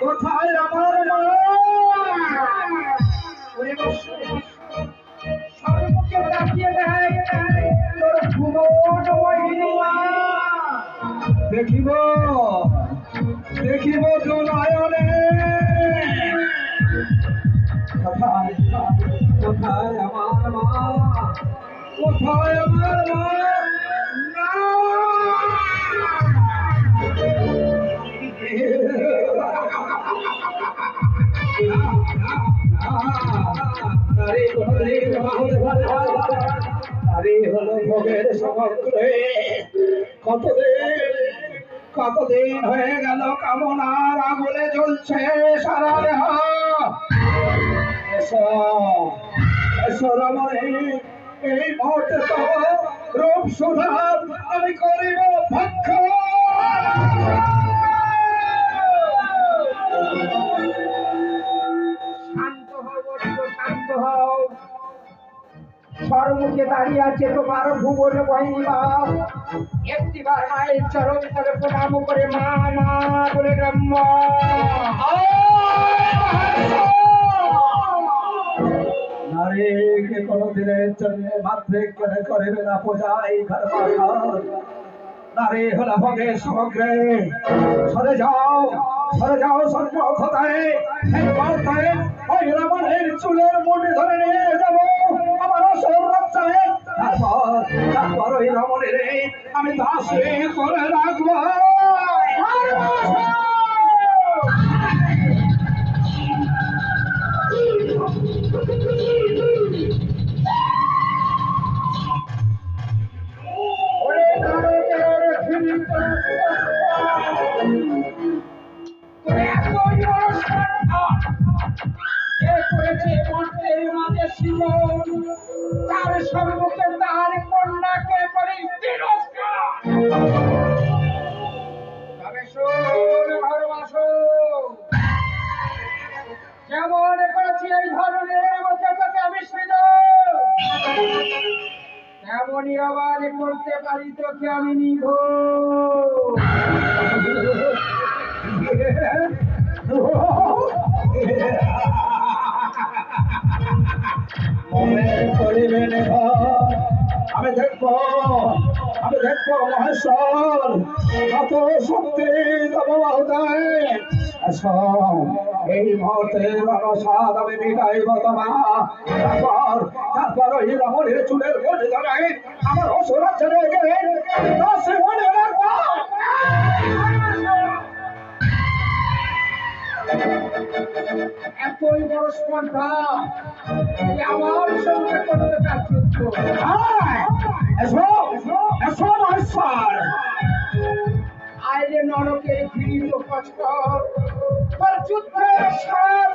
কোথায় আমার সর্বকে দেখিব দেখিব তো নয়নে কোথায় আমার মা? কোথায় আমার মা? আরে হলো ভোগের সমগ্রে। কতদিন কতদিন হয়ে গেল কামনার আগুনে জ্বলছে সারা দেহ। এই মুহূর্তে রূপ সুধার আমি করিব ভক্ষ সর্বমুখে দাঁড়িয়ে আছে তোমার ভুবন মহিমা। একটিবার মায়ের চরণ করে প্রণাম করে মা মা বলে ব্রহ্ম। নারীকে কোনদিনের জন্য মাতৃক করে করিবে না পূজা এই ঘর নারী হল ভোগের সমগ্রে। সরে যাও সরে যাও সর্বক্ষতায় এই রাবণের আমি দাসে করে রাখব ওরে নারকের ফিরিত তোর এত বড় সাধ্য! কে করেছে মর্তের মাঝে সীমন? তার কন্যাকে করিস তিরস্কার! ভালোবাসো। যেমন করেছি এই ধরনের মধ্যে তোকে আমি সৃজ তেমনই আবার করতে পারি তোকে আমি নিব করিবেন আমি দেখব আমি দেখব মহেশ্বর কত শক্তি এই মুহূর্তে রণসাদ আমি মিটাইব তোমা তারপর তারপর ওই রমণের চুলের মধ্যে আমার অসুরা ছেড়ে গেলে দশ মনে রাখব এতই বড় স্পর্ধা। আমার সঙ্গে করতে এসো আইলে নরকে ফিরিত কষ্ট যুদ্ধের করিব